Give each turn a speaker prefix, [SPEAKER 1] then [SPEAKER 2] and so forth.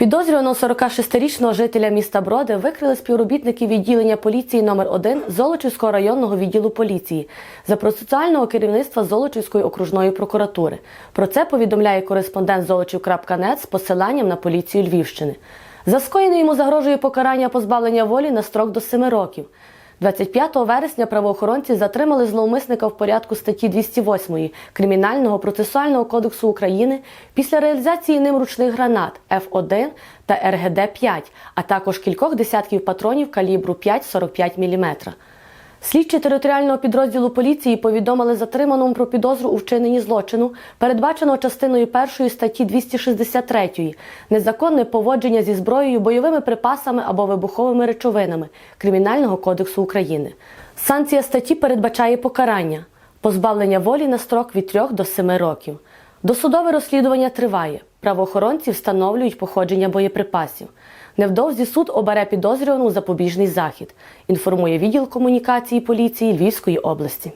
[SPEAKER 1] Підозрюваного 46-річного жителя міста Броди викрили співробітники відділення поліції номер 1 Золочівського районного відділу поліції за процесуального керівництва Золочівської окружної прокуратури. Про це повідомляє кореспондент Золочів.нет з посиланням на поліцію Львівщини. За скоєне йому загрожує покарання позбавлення волі на строк до 7 років. 25 вересня правоохоронці затримали зловмисника в порядку статті 208 Кримінального процесуального кодексу України після реалізації ним ручних гранат Ф1 та РГД-5, а також кількох десятків патронів калібру 5,45 мм. Слідчі територіального підрозділу поліції повідомили затриманому про підозру у вчиненні злочину, передбаченого частиною першої статті 263 незаконне поводження зі зброєю, бойовими припасами або вибуховими речовинами Кримінального кодексу України. Санкція статті передбачає покарання позбавлення волі на строк від 3 до 7 років. Досудове розслідування триває. Правоохоронці встановлюють походження боєприпасів. Невдовзі суд обере підозрювану запобіжний захід, інформує відділ комунікації поліції Львівської області.